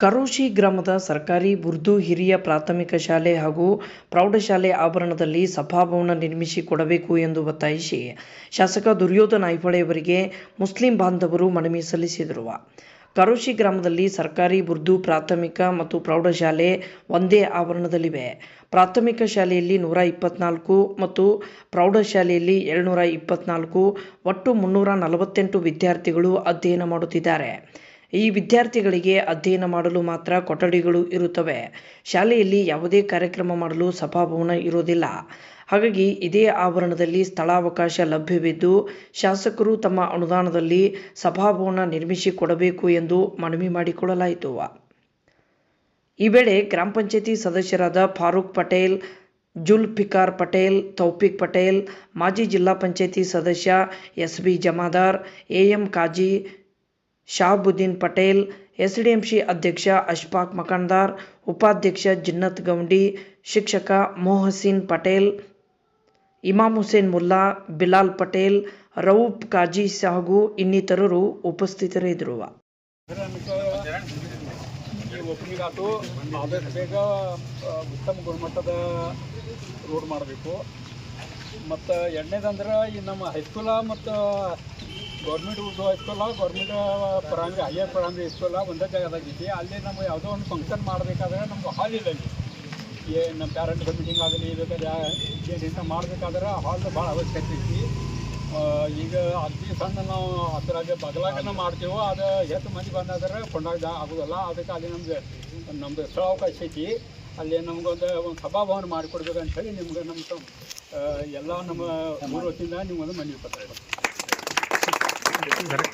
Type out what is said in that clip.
ಕರೋಶಿ ಗ್ರಾಮದ ಸರ್ಕಾರಿ ಉರ್ದು ಹಿರಿಯ ಪ್ರಾಥಮಿಕ ಶಾಲೆ ಹಾಗೂ ಪ್ರೌಢಶಾಲೆ ಆವರಣದಲ್ಲಿ ಸಭಾಭವನ ನಿರ್ಮಿಸಿ ಕೊಡಬೇಕು ಎಂದು ಒತ್ತಾಯಿಸಿ ಶಾಸಕ ದುರ್ಯೋಧನ ಐಹೊಳೆಯವರಿಗೆ ಮುಸ್ಲಿಂ ಬಾಂಧವರು ಮನವಿ ಸಲ್ಲಿಸಿದರು. ಕರೋಶಿ ಗ್ರಾಮದಲ್ಲಿ ಸರ್ಕಾರಿ ಉರ್ದು ಪ್ರಾಥಮಿಕ ಮತ್ತು ಪ್ರೌಢಶಾಲೆ ಒಂದೇ ಆವರಣದಲ್ಲಿವೆ. ಪ್ರಾಥಮಿಕ ಶಾಲೆಯಲ್ಲಿ ನೂರ ಇಪ್ಪತ್ನಾಲ್ಕು ಮತ್ತು ಪ್ರೌಢಶಾಲೆಯಲ್ಲಿ ಏಳ್ನೂರ ಇಪ್ಪತ್ನಾಲ್ಕು, ಒಟ್ಟು ಮುನ್ನೂರ ನಲವತ್ತೆಂಟು ವಿದ್ಯಾರ್ಥಿಗಳು ಅಧ್ಯಯನ ಮಾಡುತ್ತಿದ್ದಾರೆ. ಈ ವಿದ್ಯಾರ್ಥಿಗಳಿಗೆ ಅಧ್ಯಯನ ಮಾಡಲು ಮಾತ್ರ ಕೊಠಡಿಗಳು ಇರುತ್ತವೆ. ಶಾಲೆಯಲ್ಲಿ ಯಾವುದೇ ಕಾರ್ಯಕ್ರಮ ಮಾಡಲು ಸಭಾಭವನ ಇರೋದಿಲ್ಲ ಹಾಗಾಗಿ ಇದೇ ಆವರಣದಲ್ಲಿ ಸ್ಥಳಾವಕಾಶ ಲಭ್ಯವಿದ್ದು, ಶಾಸಕರು ತಮ್ಮ ಅನುದಾನದಲ್ಲಿ ಸಭಾಭವನ ನಿರ್ಮಿಸಿ ಕೊಡಬೇಕು ಎಂದು ಮನವಿ ಮಾಡಿಕೊಳ್ಳಲಾಯಿತು. ಈ ವೇಳೆ ಗ್ರಾಮ ಪಂಚಾಯತಿ ಸದಸ್ಯರಾದ ಫಾರೂಕ್ ಪಟೇಲ್, ಜುಲ್ಫಿಕಾರ್ ಪಟೇಲ್, ತೌಫಿಕ್ ಪಟೇಲ್, ಮಾಜಿ ಜಿಲ್ಲಾ ಪಂಚಾಯತಿ ಸದಸ್ಯ S B Jamadar M Kazi Shahabuddin Patel, SDMC ಅಧ್ಯಕ್ಷ ಅಶ್ಫಾಕ್ ಮಕಂದಾರ್, ಉಪಾಧ್ಯಕ್ಷ ಜಿನ್ನತ್ ಗೌಂಡಿ, ಶಿಕ್ಷಕ ಮೊಹಸಿನ್ ಪಟೇಲ್, ಇಮಾಮ್ ಹುಸೇನ್ ಮುಲ್ಲಾ, ಬಿಲಾಲ್ ಪಟೇಲ್, ರೌಫ್ ಕಾಜಿ ಸಾಗು ಇನ್ನಿತರರು ಉಪಸ್ಥಿತರಿದ್ದರು. ಆಯ್ತು ಆದಷ್ಟು ಬೇಗ ಉತ್ತಮ ಗುಣಮಟ್ಟದ ರೋಡ್ ಮಾಡಬೇಕು. ಮತ್ತು ಎರಡನೇದಂದ್ರೆ ಈ ನಮ್ಮ ಹೈಸ್ಕೂಲ ಮತ್ತು ಗೌರ್ಮೆಂಟ್ ಹೈಸ್ಕೂಲ ಗೌರ್ಮೆಂಟ್ ಪ್ರೈಮರಿ ಹೈಯರ್ ಪ್ರೈಮರಿ ಹೈಸ್ಕೂಲ ಒಂದೇ ಜಾಗದಾಗ ಐತಿ ಅಲ್ಲಿ ನಮ್ಗೆ ಯಾವುದೋ ಒಂದು ಫಂಕ್ಷನ್ ಮಾಡಬೇಕಾದ್ರೆ ನಮ್ಗೆ ಹಾಲ್ ಇಲ್ಲ ಏ ನಮ್ಮ ಪ್ಯಾರೆಂಟ್ಸ್ ಮೀಟಿಂಗ್ ಆಗಲಿ ಬೇಕಾದ್ರೆ ಏನಿಂದ ಮಾಡಬೇಕಾದ್ರೆ ಹಾಲ್ ಭಾಳ ಅವಶ್ಯಕತೆ ಐತಿ. ಈಗ ಅತಿ ಸಣ್ಣ ನಾವು ಅದ್ರಾಗ ಬಗಲಾಗನ ಮಾಡ್ತೀವೋ, ಅದು ಹೆಚ್ಚು ಮಂದಿ ಬಂದಾದ್ರೆ ಕೊಂಡಾಗ ಆಗೋದಲ್ಲ. ಅದಕ್ಕೆ ಅಲ್ಲಿ ನಮಗೆ ನಮ್ಮದು ಸ್ಥಳಾವಕಾಶ ಐತಿ. ಅಲ್ಲಿ ನಮಗೊಂದು ಒಂದು ಸಭಾಭವನ ಮಾಡಿಕೊಡ್ಬೇಕಂತ ಹೇಳಿ ನಿಮ್ಗೆ ನಮ್ಮ ಎಲ್ಲ ನಮ್ಮ ಮೂರು ವರ್ಷದಿಂದ ನಿಮ್ಗೊಂದು ಮನವಿ ಪತ್ರ ধরে